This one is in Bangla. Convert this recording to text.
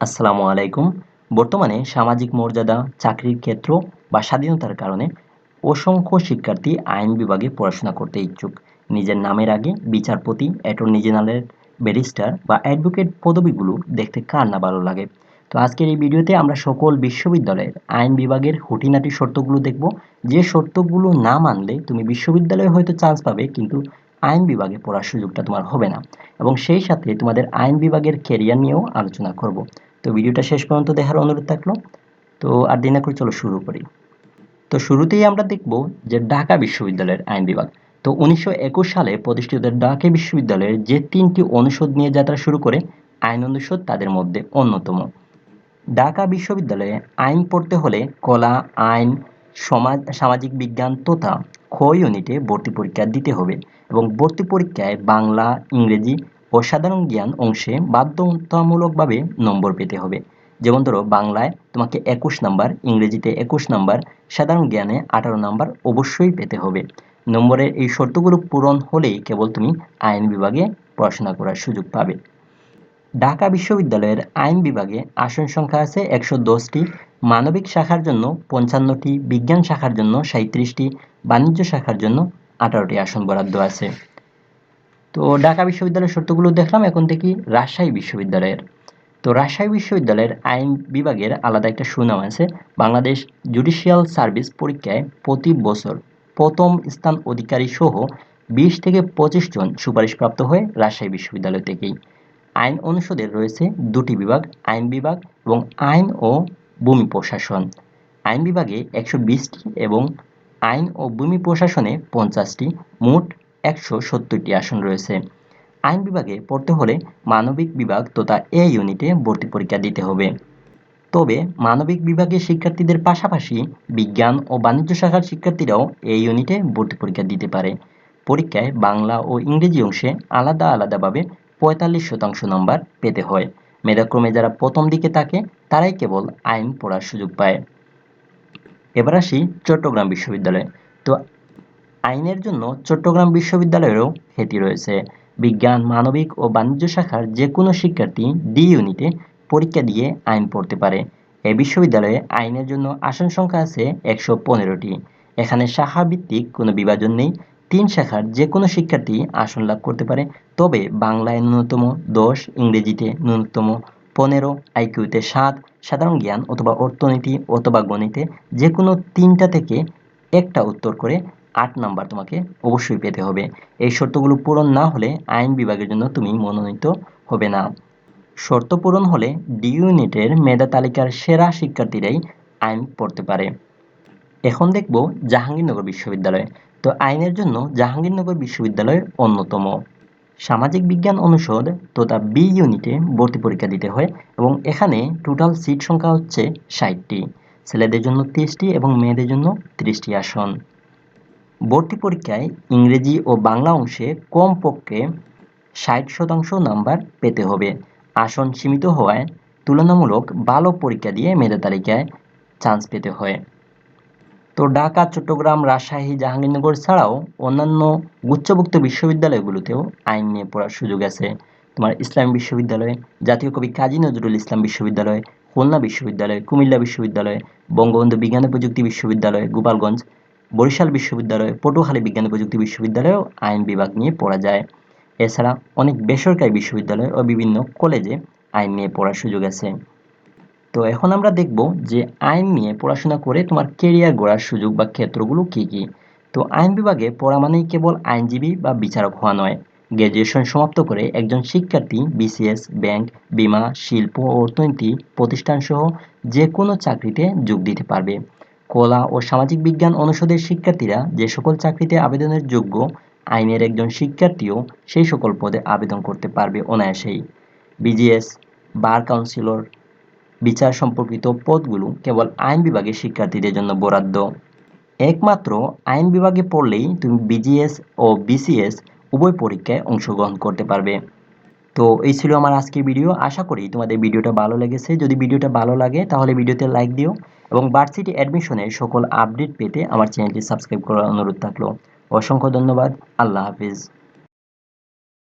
আসসালামু আলাইকুম। বর্তমানে সামাজিক মর্যাদা, চাকরির ক্ষেত্র বা স্বাধীনতার কারণে অসংখ্য শিক্ষার্থী আইন বিভাগে পড়াশোনা করতে ইচ্ছুক। নিজের নামের আগে বিচারপতি, অ্যাটর্নি জেনারেল, ব্যারিস্টার বা অ্যাডভোকেট পদবিগুলো দেখতে কার না ভালো লাগে। তো আজকের এই ভিডিওতে আমরা সকল বিশ্ববিদ্যালয়ের আইন বিভাগের খুঁটিনাটি শর্তগুলো দেখব। যে শর্তগুলো না মানলে তুমি বিশ্ববিদ্যালয়ে হয়তো চান্স পাবে, কিন্তু আইন বিভাগে পড়ার সুযোগটা তোমার হবে না। এবং সেই সাথে তোমাদের আইন বিভাগের কেরিয়ার নিয়েও আলোচনা করব। তো ভিডিওটা শেষ পর্যন্ত দেখার অনুরোধ থাকল। তো আর দিন করে চলো শুরু করি। তো শুরুতেই আমরা দেখব যে ঢাকা বিশ্ববিদ্যালয়ের আইন বিভাগ। তো উনিশশো সালে প্রতিষ্ঠিত ঢাকা বিশ্ববিদ্যালয়ের যে তিনটি অনুষদ নিয়ে যাত্রা শুরু করে, আইন অনুষদ তাদের মধ্যে অন্যতম। ঢাকা বিশ্ববিদ্যালয়ে আইন পড়তে হলে কলা, আইন, সমাজ, সামাজিক বিজ্ঞান তথা খ ইউনিটে ভর্তি পরীক্ষা দিতে হবে এবং ভর্তি পরীক্ষায় বাংলা, ইংরেজি ও সাধারণ জ্ঞান অংশে বাধ্যতামূলকভাবে নম্বর পেতে হবে। যেমন ধরো, বাংলায় তোমাকে একুশ নাম্বার, ইংরেজিতে একুশ নাম্বার, সাধারণ জ্ঞানে আঠারো নাম্বার অবশ্যই পেতে হবে। নম্বরের এই শর্তগুলো পূরণ হলেই কেবল তুমি আইন বিভাগে পড়াশোনা করার সুযোগ পাবে। ঢাকা বিশ্ববিদ্যালয়ের আইন বিভাগে আসন সংখ্যা আছে একশো দশটি, মানবিক শাখার জন্য পঞ্চান্নটি, বিজ্ঞান শাখার জন্য সাঁত্রিশটি বাণিজ্য শাখার জন্য আঠারোটি আসন বরাদ্দ আছে। তো ঢাকা বিশ্ববিদ্যালয়ের শর্তগুলো দেখলাম, এখন থেকে রাজশাহী বিশ্ববিদ্যালয়ের। তো রাজশাহী বিশ্ববিদ্যালয়ের আইন বিভাগের আলাদা একটা সুনাম আছে, বাংলাদেশ জুডিশিয়াল সার্ভিস পরীক্ষায় প্রতি বছর প্রথম স্থান অধিকারী সহ বিশ থেকে পঁচিশ জন সুপারিশপ্রাপ্ত হয়ে রাজশাহী বিশ্ববিদ্যালয় থেকেই। আইন অনুষদের রয়েছে দুটি বিভাগ, আইন বিভাগ এবং আইন ও ভূমি প্রশাসন। আইন বিভাগে একশো বিশটি এবং আইন ও ভূমি প্রশাসনে পঞ্চাশটি, মোট একশো সত্তরটি আসন রয়েছে। আইন বিভাগে পড়তে হলে মানবিক বিভাগ তথা এ ইউনিটে ভর্তি পরীক্ষা দিতে হবে। তবে মানবিক বিভাগের শিক্ষার্থীদের পাশাপাশি বিজ্ঞান ও বাণিজ্য শাখার শিক্ষার্থীরাও এই ইউনিটে ভর্তি পরীক্ষা দিতে পারে। পরীক্ষায় বাংলা ও ইংরেজি অংশে আলাদা আলাদাভাবে পঁয়তাল্লিশ শতাংশ নম্বর পেতে হয়। মেধাক্রমে যারা প্রথম দিকে থাকে, তারাই কেবল আইন পড়ার সুযোগ পায়। এবার আসি চট্টগ্রাম বিশ্ববিদ্যালয়। তো আইনের জন্য চট্টগ্রাম বিশ্ববিদ্যালয়েরও খ্যাতি রয়েছে। বিজ্ঞান, মানবিক ও বাণিজ্য শাখার যে কোনো শিক্ষার্থী ডি ইউনিটে পরীক্ষা দিয়ে আইন পড়তে পারে। এই বিশ্ববিদ্যালয়ে আইনের জন্য আসন সংখ্যা আছে একশো পনেরোটি। এখানে শাখা ভিত্তিক কোনো বিভাজন নেই। তিন শাখার যে কোনো শিক্ষার্থী আসন লাভ করতে পারে। তবে বাংলায় ন্যূনতম দশ, ইংরেজিতে ন্যূনতম পনেরো, আইকিউতে সাত, সাধারণ জ্ঞান অথবা অর্থনীতি অথবা গণিতে যে কোনো তিনটা থেকে একটা উত্তর করে আট নাম্বার তোমাকে অবশ্যই পেতে হবে। এই শর্তগুলো পূরণ না হলে আইন বিভাগের জন্য তুমি মনোনীত হবে না। শর্ত পূরণ হলে ডি ইউনিটের মেধা তালিকার সেরা শিক্ষার্থীরাই আইন পড়তে পারে। এখন দেখব জাহাঙ্গীরনগর বিশ্ববিদ্যালয়। তো আইনের জন্য জাহাঙ্গীরনগর বিশ্ববিদ্যালয় অন্যতম। সামাজিক বিজ্ঞান অনুষদ তথা বি ইউনিটে ভর্তি পরীক্ষা দিতে হয় এবং এখানে টোটাল সিট সংখ্যা হচ্ছে ষাটটি। ছেলেদের জন্য তিরিশটি এবং মেয়েদের জন্য তিরিশটি আসন। ভর্তি পরীক্ষায় ইংরেজি ও বাংলা অংশে কমপক্ষে ষাট শতাংশ নাম্বার পেতে হবে। আসন সীমিত হওয়ায় তুলনামূলক ভালো পরীক্ষা দিয়ে মেধা তালিকায় চান্স পেতে হয়। তো ঢাকা, চট্টগ্রাম, রাজশাহী, জাহাঙ্গীরনগর ছাড়াও অন্যান্য গুচ্ছভুক্ত বিশ্ববিদ্যালয়গুলোতেও আইন নিয়ে পড়ার সুযোগ আছে। তোমার ইসলামী বিশ্ববিদ্যালয়, জাতীয় কবি কাজী নজরুল ইসলাম বিশ্ববিদ্যালয়, খুলনা বিশ্ববিদ্যালয়, কুমিল্লা বিশ্ববিদ্যালয়, বঙ্গবন্ধু বিজ্ঞান প্রযুক্তি বিশ্ববিদ্যালয়, গোপালগঞ্জ বরিশাল বিশ্ববিদ্যালয়, পটুয়াখালী বিজ্ঞান প্রযুক্তি বিশ্ববিদ্যালয়েও আইন বিভাগ নিয়ে পড়া যায়। এছাড়া অনেক বেসরকারি বিশ্ববিদ্যালয় ও বিভিন্ন কলেজে আইন নিয়ে পড়ার সুযোগ আছে। তো এখন আমরা দেখব যে আইন নিয়ে পড়াশোনা করে তোমার কেরিয়ার গড়ার সুযোগ বা ক্ষেত্রগুলো কী কী। তো আইন বিভাগে পড়া মানেই কেবল আইনজীবী বা বিচারক হওয়া নয়। গ্র্যাজুয়েশন সমাপ্ত করে একজন শিক্ষার্থী বিসিএস ব্যাংক বিমা, শিল্প ও অর্থনীতি প্রতিষ্ঠানসহ যে কোনো চাকরিতে যোগ দিতে পারবে। কলা ও সামাজিক বিজ্ঞান অনুষদের শিক্ষার্থীরা যে সকল চাকরিতে আবেদনের যোগ্য আইনের একজন শিক্ষার্থীও সেই সকল পদে আবেদন করতে পারবে অনায়াসেই। বিজিএস বার কাউন্সিলর বিচার সম্পর্কিত পদগুলো কেবল আইন বিভাগের শিক্ষার্থীদের জন্য বরাদ্দ। একমাত্র আইন বিভাগে পড়লেই তুমি বিজিএস ও বিসিএস উভয় পরীক্ষায় অংশগ্রহণ করতে পারবে। তো এই ছিল আমার আজকের ভিডিও। আশা করি তোমাদের ভিডিওটা ভালো লেগেছে। যদি ভিডিওটা ভালো লাগে তাহলে ভিডিওতে লাইক দিও। এবং ভার্সিটি অ্যাডমিশনের সকল আপডেট পেতে আমার চ্যানেলটি সাবস্ক্রাইব করার অনুরোধ থাকল। অসংখ্য ধন্যবাদ। আল্লাহ হাফিজ।